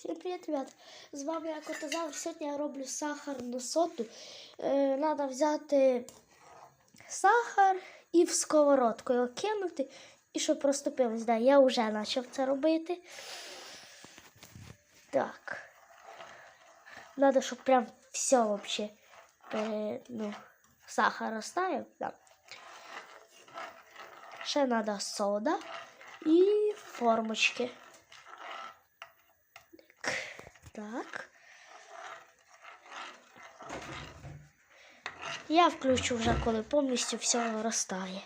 Всім привіт, ребят! З вами я Котозавр. Сьогодні я роблю сахарну соту. Е, Надо взяти сахар і в сковородку його кинути, і щоб розтопилось. Да, я вже почав це робити. Так. Надо, щоб прям все вообще пере, ну, сахар розтаяв. Да. Ще треба сода і формочки. Так. Я включу вже, коли повністю все розтає.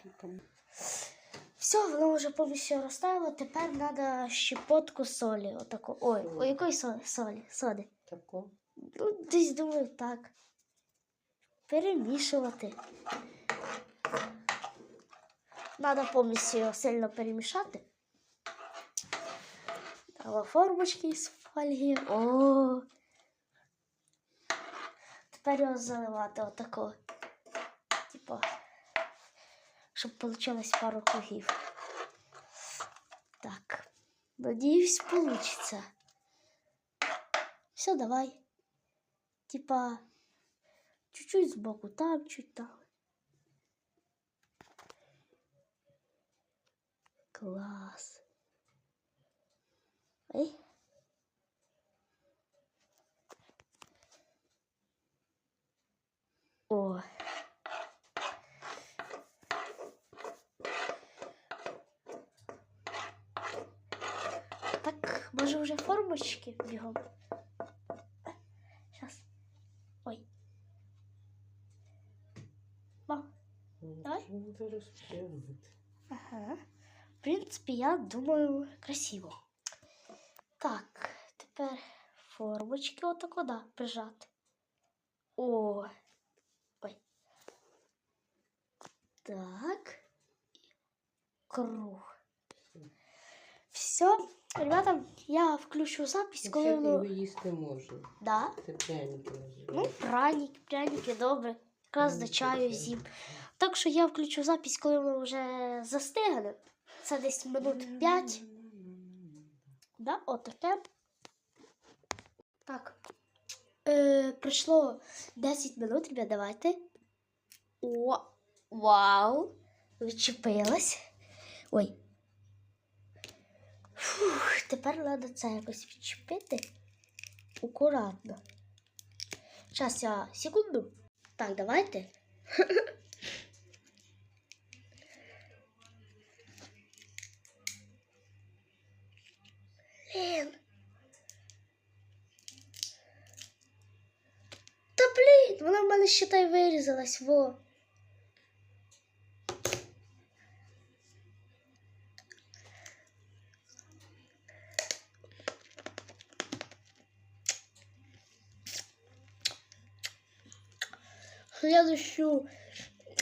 Все, воно вже повністю розтаяло. Тепер треба щепотку солі. Отаку. Ой, ой, якої солі? Солі? Соди. Тако. Ну, десь думаю, так. Перемішувати. Треба повністю його сильно перемішати. Дала формочки з фольги. О. Тепер його заливати отако. Типа, щоб вийшло пару кругів. Так. Надіюсь, получится. Все, давай. Типа, чуть-чуть сбоку, там, чуть там. Класс. Ой. О. Так, може вже формочки бігом. Сейчас. Ой. Мам. Давай. Ну. Ага. В принципі, я думаю, красиво. Так, тепер формочки отако, да, прижати. О. Ой. Так. Круг. Все, ребята, я включу запись, коли Взагалі його воно. їсти можна. Да. Це пряники Ну, називають. пряники, пряники, добре. Якраз до чаю з'їм. Так що я включу запись, коли воно вже застигне. Це десь минут 5. Да, отаке. Так. Е, пройшло 10 минут, ребят, давайте. О, вау! Відчепилась. Ой. Фух, тепер треба це якось відчепити. Акуратно. Зараз я секунду. Так, давайте. Та блін, вона в мене ще та й вирізалась, во. Я Следующу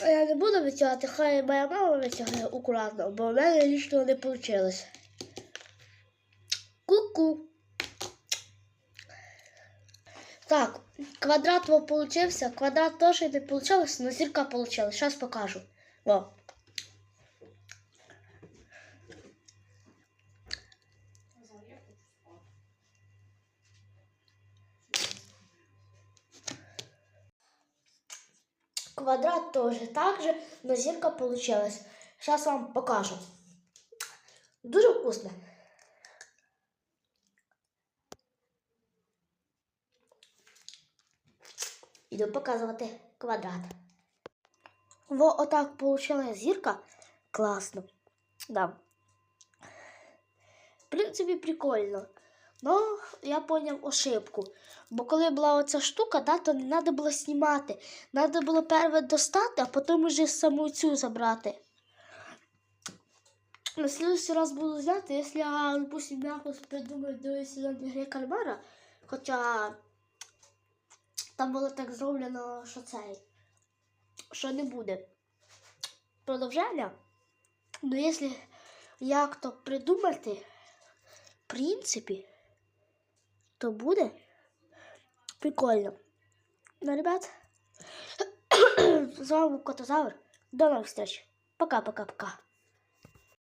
я не буду витягати, хай моя мама витягне акуратно, бо в мене лічно не вийшло. Ку-ку. Так, квадрат во получився, квадрат теж не получилось, но зірка получилась. Сейчас покажу. Во. Квадрат тоже так же, но зірка получилась. Сейчас вам покажу. Дуже вкусно. Іду показувати квадрат. Во отак получила зірка. Класно. Да. В принципі, прикольно. Но я поняв ошибку. Бо коли була оця штука, да, то не треба було знімати. Треба було перше достати, а потім вже саму цю забрати. На следующий раз буду зняти, якщо я, допустим, якось придумаю до сезону гри кальмара, хоча там було так зроблено, що цей, що не буде продовження. Ну, якщо як то придумати, в принципі, то буде прикольно. Ну, ребят, з вами був Котозавр. До нових встреч. Пока-пока-пока.